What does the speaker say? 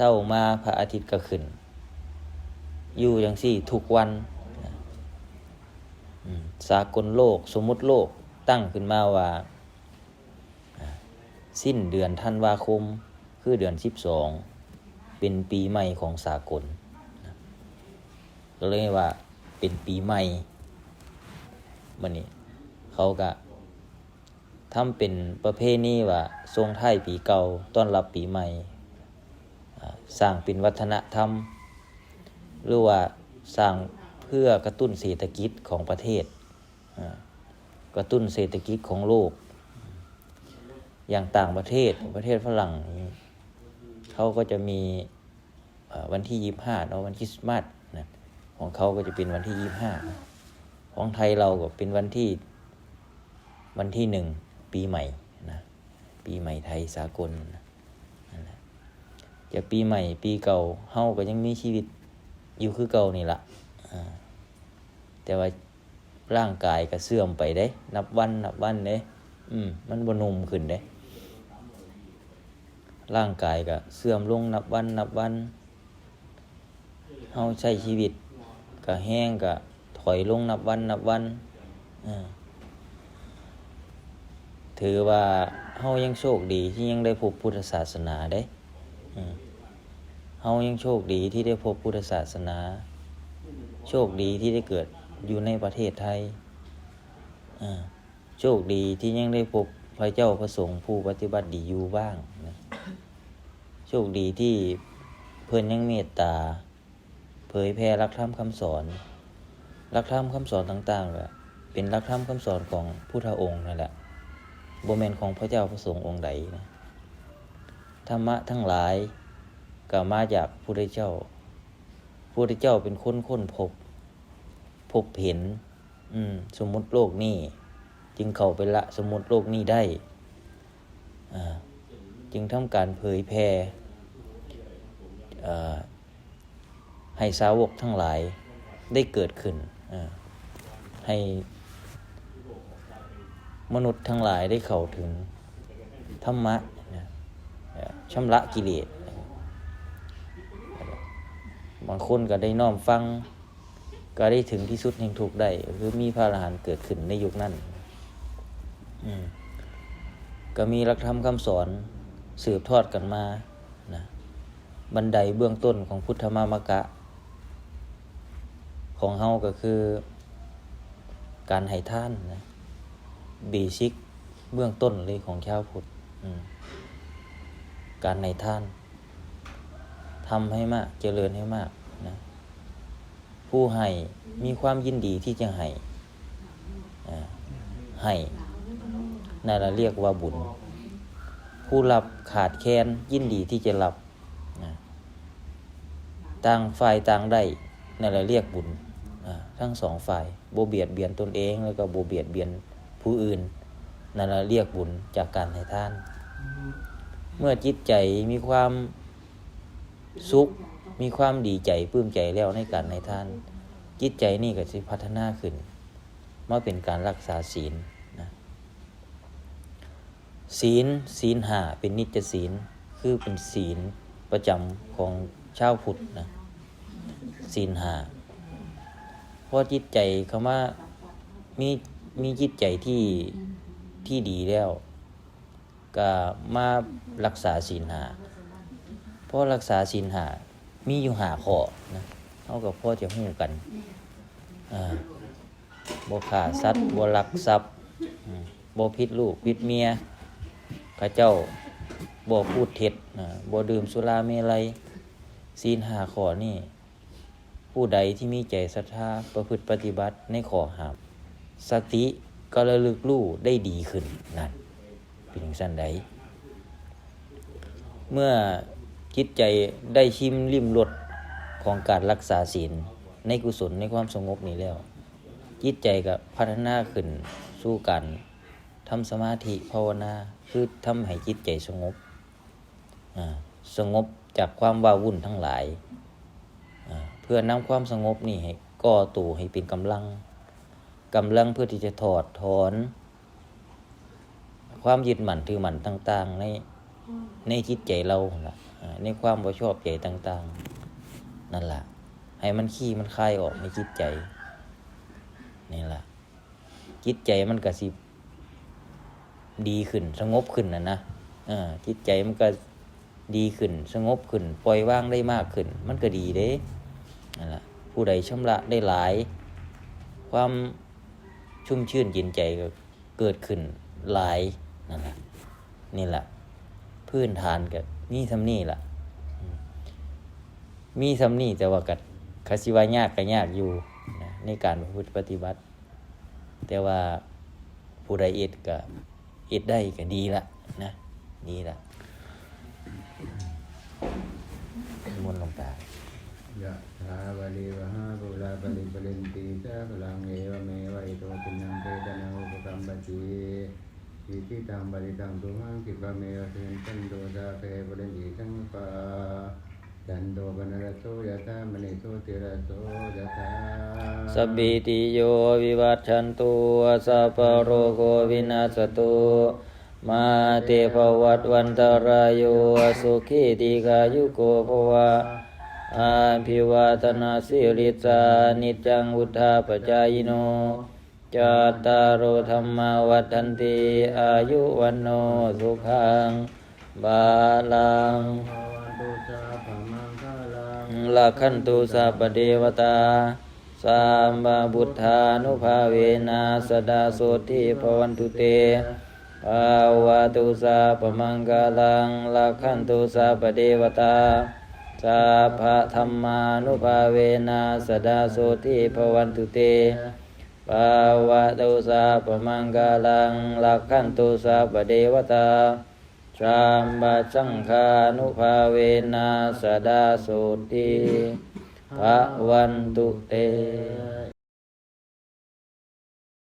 เศร้ามาพระอาทิตย์ก็ขึ้น อยู่อย่างสี่ทุกวันสากลโลกสมมุติโลกตั้งขึ้นมาว่า สิ้นเดือนธันวาคม คือเดือนสิบสองเป็นปีใหม่ของสากลก็เลยว่าเป็นปีใหม่มันนี้เขาก็ทำเป็นประเพณีว่าทรงท้ายปีเก่าต้อนรับปีใหม่ สร้างเป็นวัฒนธรรม หรือว่าสร้างเพื่อกระตุ้นเศรษฐกิจของประเทศ กระตุ้นเศรษฐกิจของโลก อย่างต่างประเทศประเทศฝรั่งเขาก็จะมีวันที่ยี่ห้าเนาะวันคริสต์มาสนะของเขาก็จะเป็นวันที่ยี่ห้าของไทยเราก็เป็นวันที่วันที่หนึ่งปีใหม่นะปีใหม่ไทยสากลนะ จะปีใหม่ ปีเก่าเฮาก็ยังมีชีวิตอยู่คือเก่านี่ละอ่าแต่ว่าร่างกายก็เสื่อมไปเด้ นับวันนับวันเด้อืม มันบนุ่มขึ้นเด้ ร่างกายก็เสื่อมลงนับวันนับวันเฮาใช้ชีวิตก็แห้งก็ถอยลงนับวันนับวันถือว่าเฮายังโชคดีที่ยังได้พบพุทธศาสนาเด้ เฮายังโชคดีที่ได้พบพุทธศาสนา โชคดีที่ได้เกิดอยู่ในประเทศไทยโชคดีที่ยังได้พบพระเจ้าพระสงฆ์ผู้ปฏิบัติดีอยู่บ้างนะโชคดีที่เพื่อนยังเมตตา เผยแพร่รักธรรมคำสอนรักธรรมคำสอนต่างๆก็เป็นรักธรรมคำสอนของพุทธองค์นั่นแหละบแมนของพระเจ้าพระสงฆ์องค์ใดนะ ธรรมะทั้งหลายก็มาจากพระพุทธเจ้าพระพุทธเจ้าเป็นคนค้นพบ พบเห็น อืม สมมุติโลกนี้ จึงเข้าไปละสมมุติโลกนี้ได้จึงทำการเผยแพร่ให้สาวกทั้งหลายได้เกิดขึ้นให้มนุษย์ทั้งหลายได้เข้าถึงธรรมะน ชำระกิเลสบางคนก็ได้น้อมฟัง ก็ได้ถึงที่สุดแห่งทุกข์ได้คือมีพระอรหันต์เกิดขึ้นในยุคนั้นก็มีหลักธรรมคำสอนสืบทอดกันมานะบันไดเบื้องต้นของพุทธมามกะ ของเฮาก็คือ การให้ท่านนะบีซิกเบื้องต้นเลยของชาวพุทธ การให้ท่านทำให้มาก เจริญให้มากนะผู้ให้มีความยินดีที่จะให้ให้นั่นเราเรียกว่าบุญ ผู้รับขาดแคลนยินดีที่จะรับนะต่างฝ่ายต่างได้นั่นเราเรียกบุญทั้งสองฝ่ายโบเบียดเบียนตนเอง แล้วก็โบเบียดเบียนผู้อื่นนั่นเราเรียกบุญจากการให้ทาน เมื่อจิตใจมีความสุข มีความดีใจปลื้มใจแล้วในการให้ทาน จิตใจนี่ก็จะพัฒนาขึ้นมาเป็นการรักษาศีลนะศีลศีลหาเป็นนิจศีลคือเป็นศีลประจำของชาวพุทธนะศีลหาเพราะจิตใจคำว่ามีมีจิตใจที่ที่ดีแล้ว ก็มารักษาศีลหาเพราะรักษาศีลหามีอยู่หาข้อนะเท่ากับพ่อจะหู้กันบ่ฆ่าสัตว์บ่ลักทรัพย์บ่พิษลูกพิษเมียข้าเจ้าบ่พูดเท็จบ่ดื่มสุราเมลัยศีลหาข้อนี่ ผู้ใดที่มีใจศรัทธาประพฤติปฏิบัติในข้อหามสติก็ระลึกรู้ได้ดีขึ้นนั่น เป็นอย่างสั้นใดเมื่อจิตใจได้ชิมริมรสของการรักษาศีลในกุศลในความสงบนี้แล้ว จิตใจก็พัฒนาขึ้นสู่กันทำสมาธิภาวนาคือทำให้จิตใจสงบสงบจากความว้าวุ่นทั้งหลาย เพื่อนำความสงบนี่ให้ก่อตัวให้เป็นกำลังกำลังเพื่อที่จะถอดถอน ความยึดมั่นถือมั่นต่าง ๆ ในในจิตใจเราล่ะในความบ่ชอบใจต่าง ๆ นั่นล่ะ ให้มันขี้มันคลายออกในจิตใจนี่ล่ะจิตใจมันก็สิดีขึ้นสงบขึ้นนะนะจิตใจมันก็ดีขึ้น สงบขึ้น ปล่อยว่างได้มากขึ้น มันก็ดีเด้นั่นล่ะผู้ใดชำระได้หลาย ความชุ่มชื่นยินใจก็เกิดขึ้นหลาย นั่นแหละนี่แหละ พื้นฐานกับมีทำนี่ล่ะมมีทำนี่แต่ว่ากัดคาสิวายากก็ยากอยู่นะในการพฤติปฏิบัติ แต่ว่าผู้ใดเอ็ดก็เอ็ดได้ก็ดีละนะดีละมุนลงตายะถาวาลีวะหาปุราปริปรินติสาพลังเอวเมวะอิโตตินังเปตนาอุปกัมปติ อิทิตังบริตังตุมังคิปะเมวะเทนตันโตสาเพปรินิสังปะจันโตปนรสโสยะธามณิโสติระโสยะธาสพพิติโยวิวัชชันตุสัพพโรโควินาศตุมาเตภวัตวันตรายโยสุขีติกายุโกภวะอาภิวาทนาสิริสานิจจังวุธาปจายโน จตารโอธรรมาวัฏันติอายุวันโนสุขังบาลังภวันตุสาพมังคาลักขันตุสัพเทวตาสัมมาบุทธานุภาเวนะสดาโสทิภวันตุเตภาวะตุสัพพมังกาลังลักขันตุสัพเทวตาสัพธรรมานุภาเวนะสดาโสทิภวันตุเต ภาวะตุสัพพมังกาลังลักขันตุสัพพเทวตาชามบาสังคานุภาเวนะสดาโสติภะวันตุเต